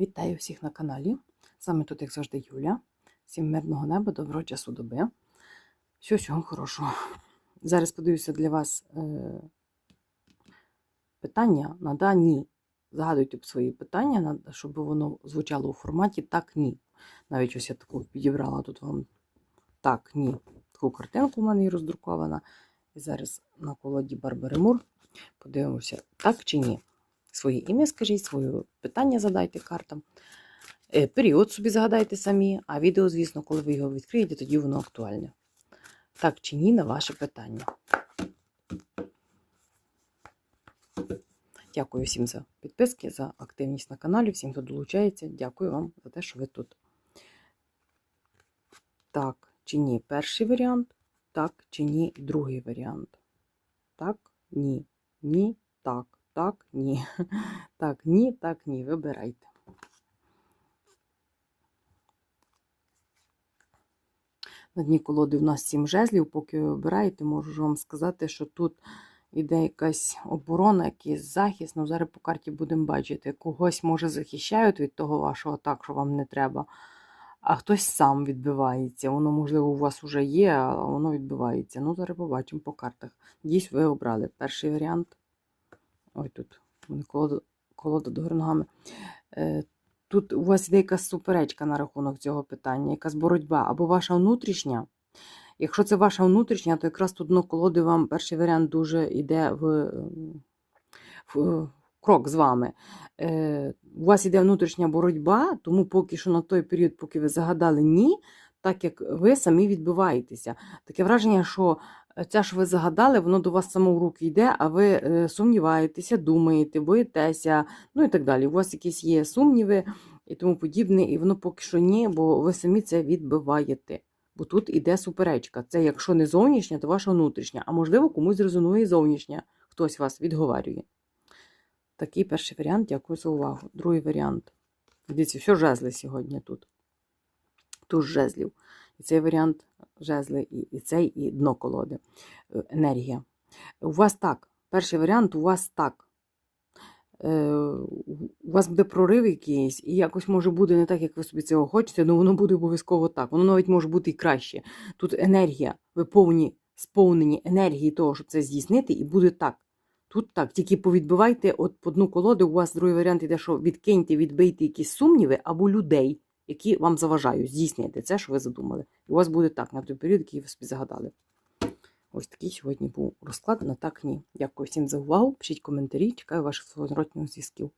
Вітаю всіх на каналі. З вами тут, як завжди, Юля. Всім мирного неба, доброго часу доби. Всього всього хорошого. Зараз подивлюся для вас е, питання на да, ні. Загадуйте свої питання, щоб воно звучало у форматі так, ні. Навіть ось я таку підібрала тут вам так, ні. Таку картинку в мене є роздрукована. І зараз на колоді Барбари Мур подивимося, так чи ні. Своє ім'я скажіть, своє питання задайте картам. Е, Період собі загадайте самі, а відео, звісно, коли ви його відкриєте, тоді воно актуальне. Так чи ні на ваше питання. Дякую всім за підписки, за активність на каналі, всім, хто долучається. Дякую вам за те, що ви тут. Так чи ні, перший варіант. Так чи ні, другий варіант. Так, ні, ні, так, так, ні. Так, ні, так, ні. Вибирайте. На дні колоди в нас сім жезлів. Поки ви вибираєте, можу вам сказати, що тут іде якась оборона, якийсь захист. Ну, зараз по карті будемо бачити. Когось, може, захищають від того вашого так, що вам не треба. А хтось сам відбивається. Воно, можливо, у вас вже є, а воно відбивається. Ну, зараз побачимо по картах. Надіюсь, ви обрали перший варіант. Ой, тут у мене колода, колода до ногами. Е, Тут у вас йде якась суперечка на рахунок цього питання, якась боротьба, або ваша внутрішня. Якщо це ваша внутрішня, то якраз тут дно колоди вам перший варіант дуже йде в, в крок з вами. Е, у вас йде внутрішня боротьба, тому поки що на той період, поки ви загадали ні, так як ви самі відбиваєтеся. Таке враження, що це, що ви загадали, воно до вас само в руки йде, а ви е, сумніваєтеся, думаєте, боїтеся, ну і так далі. У вас якісь є сумніви і тому подібне, і воно поки що ні, бо ви самі це відбиваєте. Бо тут іде суперечка. Це якщо не зовнішня, то ваша внутрішня. А можливо, комусь резонує зовнішня, хтось вас відговарює. Такий перший варіант, дякую за увагу. Другий варіант. Дивіться, все жезли сьогодні тут. Туз жезлів. І цей варіант жезли, і, і цей, і дно колоди. Е, Енергія. У вас так. Перший варіант у вас так. Е, У вас буде прорив якийсь, і якось може буде не так, як ви собі цього хочете, але воно буде обов'язково так. Воно навіть може бути і краще. Тут енергія, ви повні, сповнені енергії того, щоб це здійснити, і буде так. Тут так, тільки повідбивайте от по дну колоди, у вас другий варіант іде, що відкиньте, відбийте якісь сумніви або людей, які вам заважають здійснити це, що ви задумали. І у вас буде так на той період, який ви собі загадали. Ось такий сьогодні був розклад на так ні. Дякую всім за увагу. Пишіть коментарі, чекаю ваших зворотніх зв'язків.